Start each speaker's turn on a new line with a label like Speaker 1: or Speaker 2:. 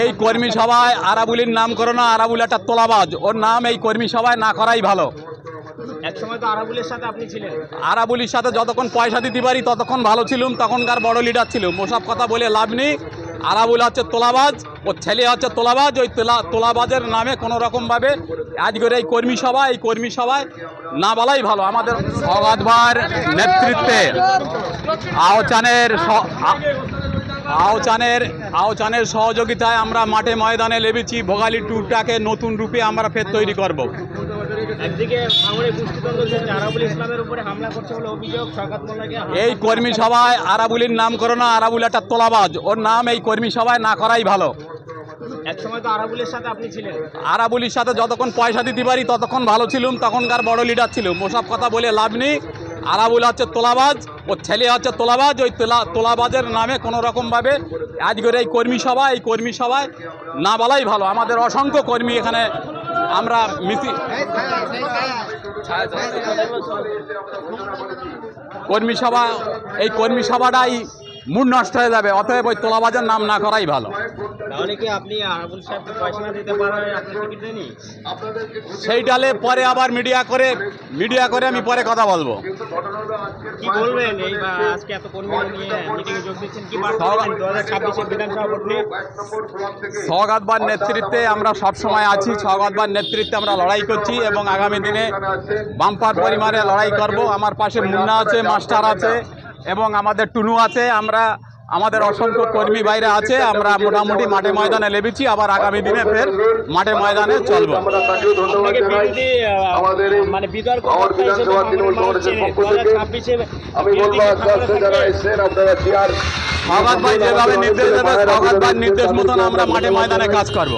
Speaker 1: এই কর্মী সভায় আরাবুলির নাম করো না আরাবুল একটা তোলাবাজ। ওর নাম এই কর্মী সভায় না করাই ভালো।
Speaker 2: আরাবুলের সাথে
Speaker 1: যতক্ষণ পয়সা দিতে পারি ততক্ষণ ভালো ছিলুম তখনকার বড় লিডার ছিল ওসব কথা বলে লাভ নেই। আরাবুল হচ্ছে তোলাবাজ ওর ছেলে হচ্ছে তোলাবাজ ওই তোলা তোলাবাজের নামে কোনো রকমভাবে আজকের এই কর্মী সভা এই কর্মী সভায় না বলাই ভালো। আমাদের সগাতবার নেতৃত্বে আহচানের স- আ- আহচানের আহচানের সহযোগিতায় আমরা মাঠে ময়দানে লেবেছি ভোগালী ট্যুরটাকে নতুন রূপে আমরা ফের তৈরি করব। এই কর্মী সভায় আরাবুলির নাম করো না আরাবুল একটা তোলাবাজ। ওর নাম এই কর্মী সভায় না করাই ভালো।
Speaker 2: এক সময় তো আরাবুলের সাথে আপনি ছিলেন।
Speaker 1: আরাবুলির সাথে যতক্ষণ পয়সা দিতে পারি ততক্ষণ ভালো ছিলুম তখনকার বড় লিডার ছিল ওসব কথা বলে লাভ নেই। আরাবুল হচ্ছে তোলাবাজ ওর ছেলে হচ্ছে তোলাবাজ ওই তোলা তোলাবাজের নামে কোনো রকমভাবে আজকের এই কর্মী সভা এই কর্মী সভায় না বলাই ভালো। আমাদের অসংখ্য কর্মী এখানে আমরা মিছি কর্মী সভা এই কর্মী সভাটাই মুড নষ্ট হয়ে যাবে অতএব ওই তোলাবাজের নাম না করাই ভালো।
Speaker 2: তাহলে কি আপনি আরাবুল সাহেবকে পয়সা না দিতে পারেন আপনি টিকিট দেননি
Speaker 1: সেই ডালে পরে আবার মিডিয়া করে মিডিয়া করে আমি পরে কথা বলব।
Speaker 2: কি বলবেন? এই আজকে এত কর্মী নিয়ে মিটিংয়ে যোগ দিচ্ছেন কি বার্তা
Speaker 1: সবার-
Speaker 2: দেবেন? দু হাজার ছাব্বিশের বিধানসভা ভোট নিয়ে
Speaker 1: সগাতবার নেতৃত্বে আমরা সবসময় আছি সগাতবার নেতৃত্বে আমরা লড়াই করছি এবং আগামী দিনে বাম্পার পরিমাণে লড়াই করব। আমার পাশে মুন্না আছে মাস্টার আছে এবং আমাদের টুনু আছে। আমরা আমাদের অসংখ্য কর্মী বাইরে আছে আমরা মোটামুটি মাঠে ময়দানে লেবেছি আবার আগামী দিনে ফের মাঠে ময়দানে চলবো।
Speaker 2: মানে বিতর্ক
Speaker 1: ভাই যেভাবে নির্দেশ দেবে ভাই নির্দেশ মতন আমরা মাঠে ময়দানে কাজ করব।